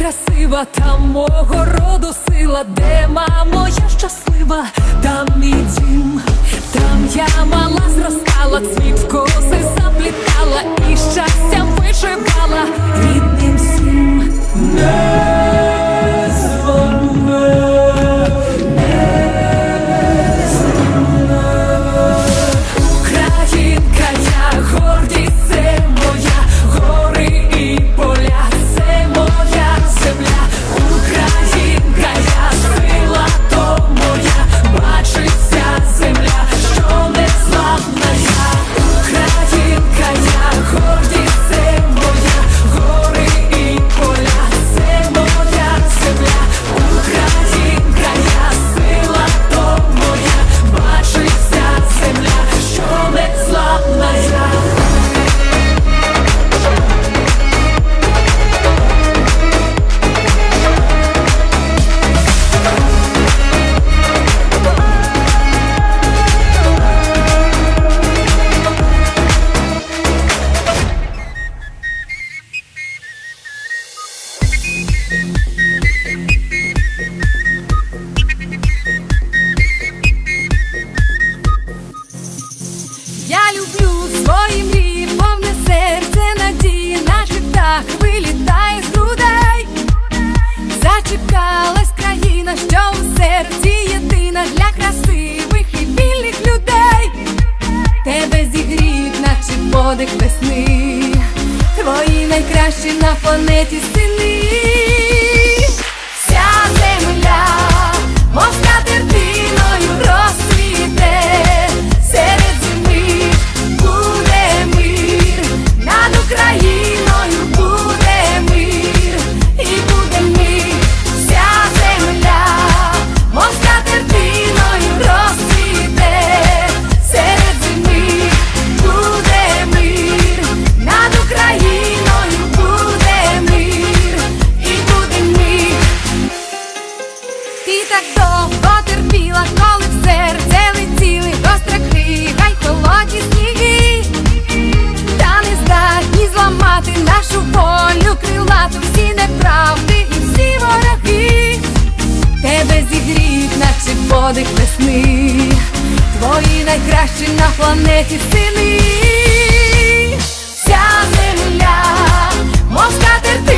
красива, там мого роду сила, де мамо, я щаслива, там мій дім, там я мала зростала, цвіт свої мрії, повне серце надії, наче птах вилітає з грудей. Зачекалась країна, що у серці єдина для красивих і вільних людей. Тебе зігріють, наче подих весни, твої найкращі на планеті сини. Нашу волю крилату всі неправди і всі вороги. Тебе зігріють, наче подих весни, твої найкращі на планеті сини. Вся земля, мов скатертиною